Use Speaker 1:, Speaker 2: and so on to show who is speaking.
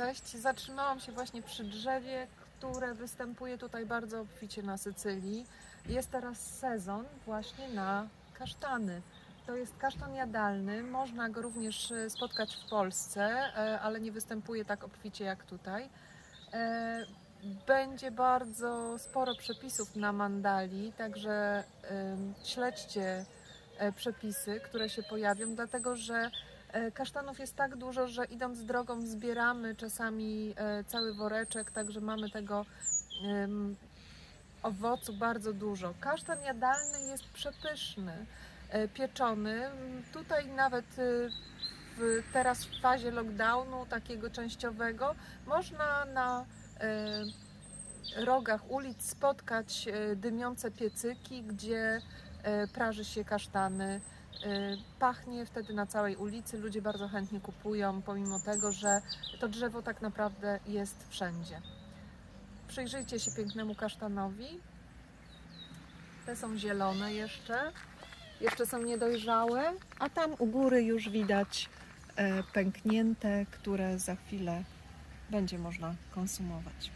Speaker 1: cześć. Zatrzymałam się właśnie przy drzewie, które występuje tutaj bardzo obficie na Sycylii. Jest teraz sezon właśnie na kasztany. To jest kasztan jadalny, można go również e, spotkać w Polsce, e, ale nie występuje tak obficie jak tutaj. E, Będzie bardzo sporo przepisów na mandali, także śledźcie przepisy, które się pojawią, dlatego że Kasztanów jest tak dużo, że idąc drogą zbieramy czasami e, cały woreczek, także mamy tego owocu bardzo dużo. Kasztan jadalny jest przepyszny, e, pieczony. Tutaj nawet e, w, teraz w fazie lockdownu takiego częściowego można na e, rogach ulic spotkać e, dymiące piecyki, gdzie e, praży się kasztany. Y, Pachnie wtedy na całej ulicy, ludzie bardzo chętnie kupują, pomimo tego, że to drzewo tak naprawdę jest wszędzie. Przyjrzyjcie się pięknemu kasztanowi. Te są zielone jeszcze, jeszcze są niedojrzałe, a tam u góry już widać e, pęknięte, które za chwilę będzie można konsumować.